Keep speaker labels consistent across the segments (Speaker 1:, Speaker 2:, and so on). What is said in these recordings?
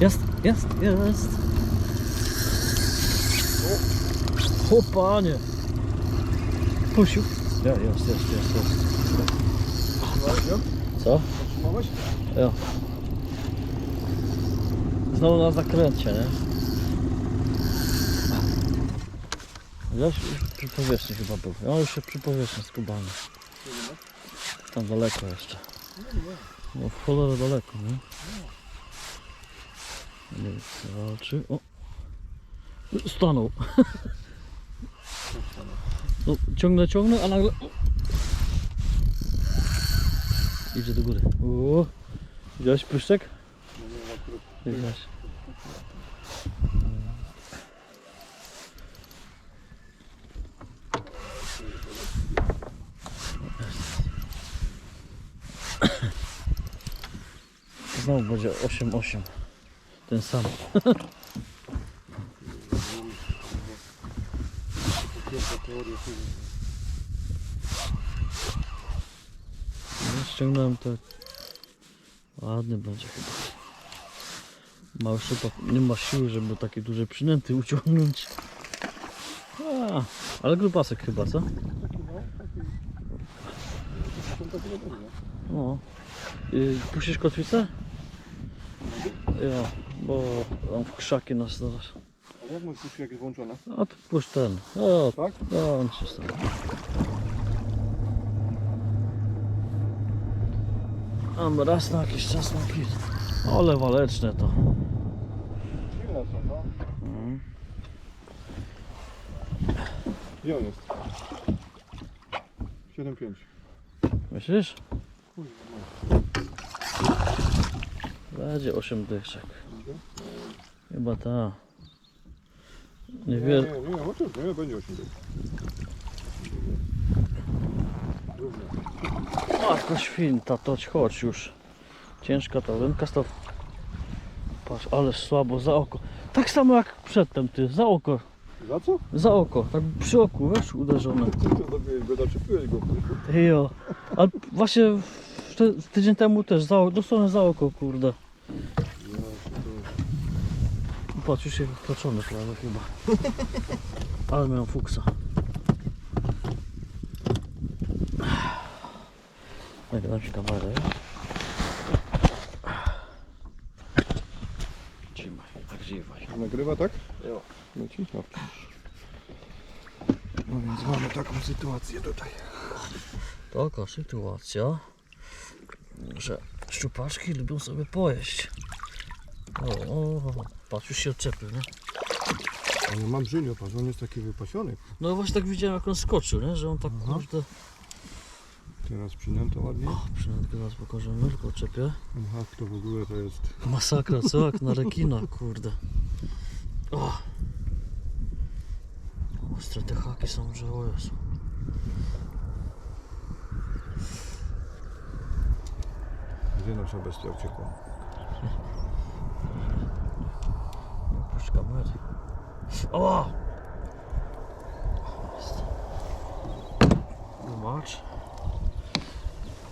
Speaker 1: Jest, jest, jest. O panie. Pusiu. Ja, jest, jest, jest, jest. Co?
Speaker 2: Zatrzymałeś?
Speaker 1: Ja. Znowu na zakręcie, nie? Gdzieś przy powierzchni chyba był. Ja już się przy powierzchni skubany. Tam daleko jeszcze. No w cholerę daleko, nie? Nie wiem, walczy. O! Stanął. No, ciągnę, ciągnę, a nagle... Idzie do góry. O! Widziałeś pyszczek? Widziałeś. Znowu będzie 8-8. Ten sam. No, ściągnąłem to. Ładny będzie chyba. Mały szupak nie ma siły, żeby takie duże przynęty uciągnąć. A, ale grubasek chyba, co?
Speaker 2: No,
Speaker 1: puścisz kotwicę? Ja, bo on w krzaki nas zaraz.
Speaker 2: Ale jak możesz puścić jak jest włączona?
Speaker 1: A to puść ten. O,
Speaker 2: Tak?
Speaker 1: no, on się stał. Mam raz na jakiś czas na kit. Ale waleczne to.
Speaker 2: Silne są, no.
Speaker 1: Mhm.
Speaker 2: Gdzie on jest? 7,5.
Speaker 1: Myślisz?
Speaker 2: Kurwa, no.
Speaker 1: Będzie 8 dyszek. Chyba ta. Nie wiem.
Speaker 2: nie, nie, oczywiście, nie, będzie 8 dych. Równo.
Speaker 1: Matko święta, toć chodź już. Ciężka ta rynka stał. Patrz, ale słabo za oko. Tak samo jak przedtem ty, za oko.
Speaker 2: Za co?
Speaker 1: Za oko, tak przy oku, wiesz, uderzone.
Speaker 2: Ty zrobiłeś go? Zaczepiłeś go.
Speaker 1: Jo. Ale właśnie w- ty, tydzień temu też, za, dosłownie za oko, kurde.
Speaker 2: Ja, to...
Speaker 1: Patrz, już się wkroczony prawie chyba. Ale miałem fuksa. Nagram ci kamerę. Trzymaj, tak dziwaj.
Speaker 2: Nagrywa, tak?
Speaker 1: Jo.
Speaker 2: Leci? No. no więc mamy taką sytuację tutaj.
Speaker 1: Taka sytuacja, że szczupaczki lubią sobie pojeść. O, o, patrz, już się odczepił, nie?
Speaker 2: Ale mam brzynio, patrz, on jest taki wypasiony.
Speaker 1: No właśnie tak widziałem jak on skoczył, nie? Że on tak
Speaker 2: Aha.
Speaker 1: kurde...
Speaker 2: Teraz przynęto ładnie.
Speaker 1: O, przynętkę nas pokażemy, tylko odczepię.
Speaker 2: Ten hak to w ogóle to jest...
Speaker 1: Masakra, co? Jak na rekina, kurde. O! Ostre te haki są, że o Jezu.
Speaker 2: Gdzie nasza bestia uciekła?
Speaker 1: Puść kamerę. O! Zobacz.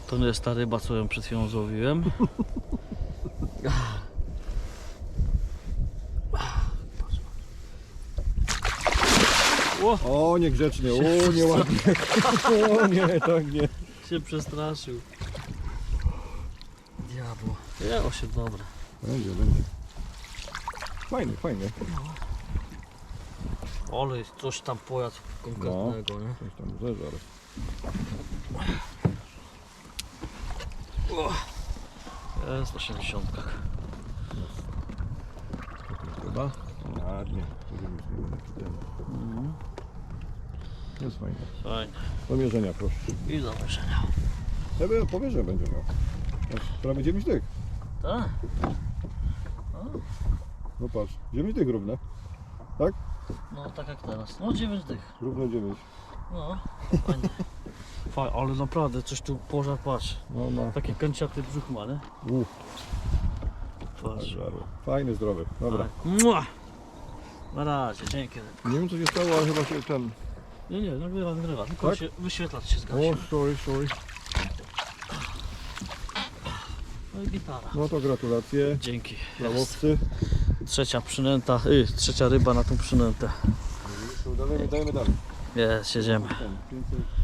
Speaker 1: To nie jest ta ryba, co ją przed chwilą złowiłem. O!
Speaker 2: O, niegrzecznie, o, nieładnie. O nie, tak nie.
Speaker 1: się przestraszył. Diabło. Nie, osiem dobre.
Speaker 2: Będzie, będzie. Fajny, fajny.
Speaker 1: Ale jest coś tam pojazd konkretnego, nie?
Speaker 2: Coś tam zeżar.
Speaker 1: Jest 80.
Speaker 2: Chyba? Ładnie.
Speaker 1: Mhm.
Speaker 2: Jest fajny.
Speaker 1: Fajnie.
Speaker 2: Do mierzenia proszę.
Speaker 1: I do wyżenia.
Speaker 2: Ja bym powiem, będzie miał. Prawie 9 tych.
Speaker 1: Tak?
Speaker 2: No patrz, 9 tych równe.
Speaker 1: No tak jak teraz. No 9 dych.
Speaker 2: Równo 9.
Speaker 1: No. Fajnie. Fajnie, ale naprawdę coś tu pożar, patrz.
Speaker 2: No ma.
Speaker 1: Takie kęciaty brzuch ma, nie?
Speaker 2: Uff,
Speaker 1: Patrz.
Speaker 2: żaru. Fajny, zdrowy. Dobra.
Speaker 1: Tak. Mua! Na razie, dzięki.
Speaker 2: Nie wiem co się stało, ale chyba się ten...
Speaker 1: Nie, nie, nagrywa, nagrywa. Tylko
Speaker 2: Tak?
Speaker 1: się wyświetlacz się zgasi.
Speaker 2: O, sorry, sorry.
Speaker 1: No i gitara.
Speaker 2: No to gratulacje
Speaker 1: Dzięki.
Speaker 2: dla
Speaker 1: Jest.
Speaker 2: łowcy.
Speaker 1: Trzecia przynęta, y, trzecia ryba na tą przynętę.
Speaker 2: Dajemy, dajemy dalej.
Speaker 1: Jest, jedziemy.
Speaker 2: Ten, 500.